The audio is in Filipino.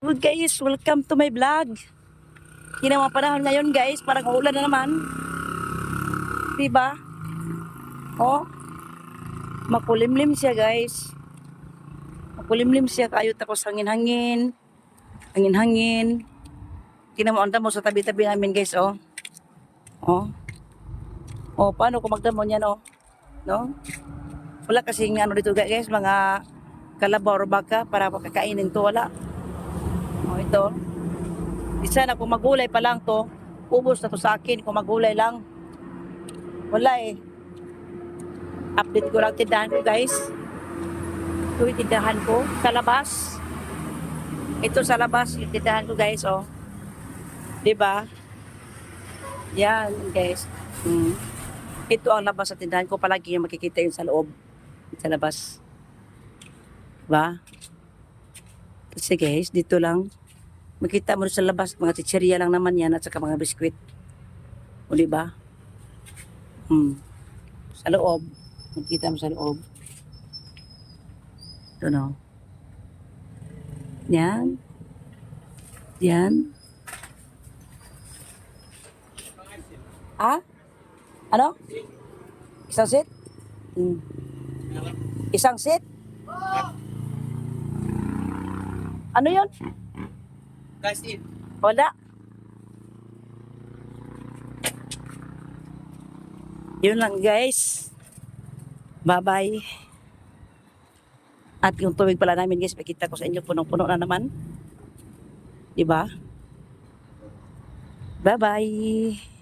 Good guys, welcome to my vlog. Yun ang mga panahon ngayon guys, parang uulan na naman. Diba? Oh, makulimlim siya guys. Makulimlim siya kayo tapos hangin-hangin. Hangin-hangin. Kinamuanda mo sa tabi-tabi namin guys, oh. Oh. Oh, paano kung magdamo niyan, oh? No? Wala kasing ano dito guys, mga kalabaw or baka para makakainin to, wala. Oh, ito. Isa na kung magulay pa lang to, ubos na to sa akin kung magulay lang. Wala eh. Update ko lang tindahan ko guys. Ito yung tindahan ko sa labas. Ito sa labas yung tindahan ko guys oh. 'Di ba? Yan guys. Mm. Ito ang labas sa tindahan ko palagi yung makikita yung sa loob. Sa labas. 'Di ba? Kasi guys, dito lang. Makita mo sa labas, mga chicheria lang naman yan at saka mga biskwit. O di ba? Hmm. Sa loob. Makita mo sa loob. Ito no. Yan. Yan. Ah? Ano? Isang seat? Hmm. Isang seat? Ano yun? Guys, in. Wala. Yun lang guys. Bye-bye. At yung tubig pala namin guys, makita ko sa inyo punong-puno na naman. Diba? Bye-bye.